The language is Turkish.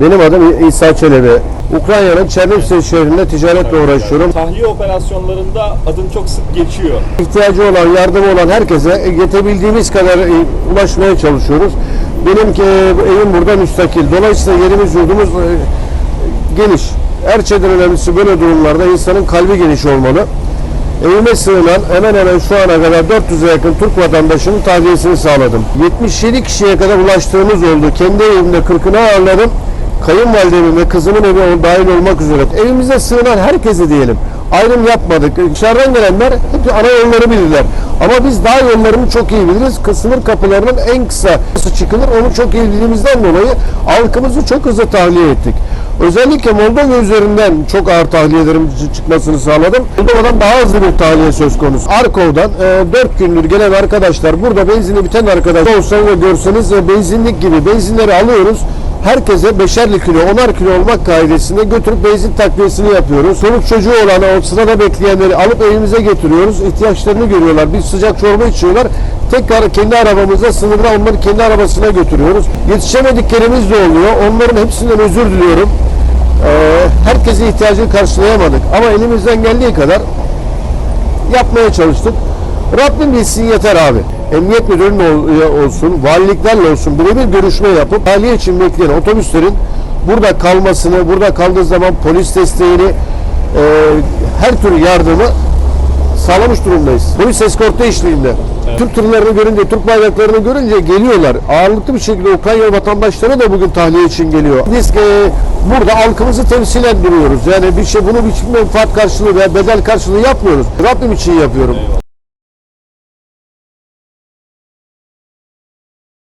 Benim adım İsa Çelebi. Ukrayna'nın Çernivtsi şehrinde ticaretle uğraşıyorum. Tahliye operasyonlarında adın çok sık geçiyor. İhtiyacı olan, yardımı olan herkese yetebildiğimiz kadar e, ulaşmaya çalışıyoruz. Benim ki evim burada müstakil. Dolayısıyla yerimiz, yurdumuz e, geniş. Her şeyden önemlisi böyle durumlarda insanın kalbi geniş olmalı. Evime sığınan hemen hemen şu ana kadar 400'e yakın Türk vatandaşının tahliyesini sağladım. 77 kişiye kadar ulaştığımız oldu. Kendi evimde 40'ını ağırladım. Kayınvalidemin ve kızımın evi dahil olmak üzere. Evimize sığınan herkese diyelim. Ayrım yapmadık. Dışarıdan gelenler hep ana yolları bilirler. Ama biz daha yollarını çok iyi biliriz. Sınır kapılarının en kısa nasıl çıkılır onu çok iyi bildiğimizden dolayı halkımızı çok hızlı tahliye ettik. Özellikle Moldova üzerinden çok ağır tahliyelerin çı- çıkmasını sağladım. Moldova'dan daha hızlı bir tahliye söz konusu. Arkov'dan e, 4 gündür gelen arkadaşlar, burada benzini biten arkadaşlar olsanız da görseniz e, benzinlik gibi benzinleri alıyoruz. Herkese beşerli kilo, onar kilo olmak kaidesinde götürüp benzin takviyesini yapıyoruz. Çoluk çocuğu olan o sırada bekleyenleri alıp evimize getiriyoruz. İhtiyaçlarını görüyorlar. Bir sıcak çorba içiyorlar. Tekrar kendi arabamıza sınırda onları kendi arabasına götürüyoruz. Yetişemediklerimiz de oluyor. Onların hepsinden özür diliyorum. Ee, herkesin ihtiyacını karşılayamadık. Ama elimizden geldiği kadar yapmaya çalıştık. Rabbim bilsin yeter abi. Emniyet müdürünün ol- olsun, valiliklerle olsun birebir görüşme yapıp tahliye için bekleyen otobüslerin burada kalmasını, burada kaldığı zaman polis desteğini, e, her türlü yardımı sağlamış durumdayız. Polis eskorta eşliğinde. Türk tırlarını görünce, Türk bayraklarını görünce geliyorlar. Ağırlıklı bir şekilde Ukrayna vatandaşları da bugün tahliye için geliyor. Biz e, burada halkımızı temsilen duruyoruz. Yani bir şey bunu bir menfaat karşılığı veya bedel karşılığı yapmıyoruz. Rabbim için yapıyorum.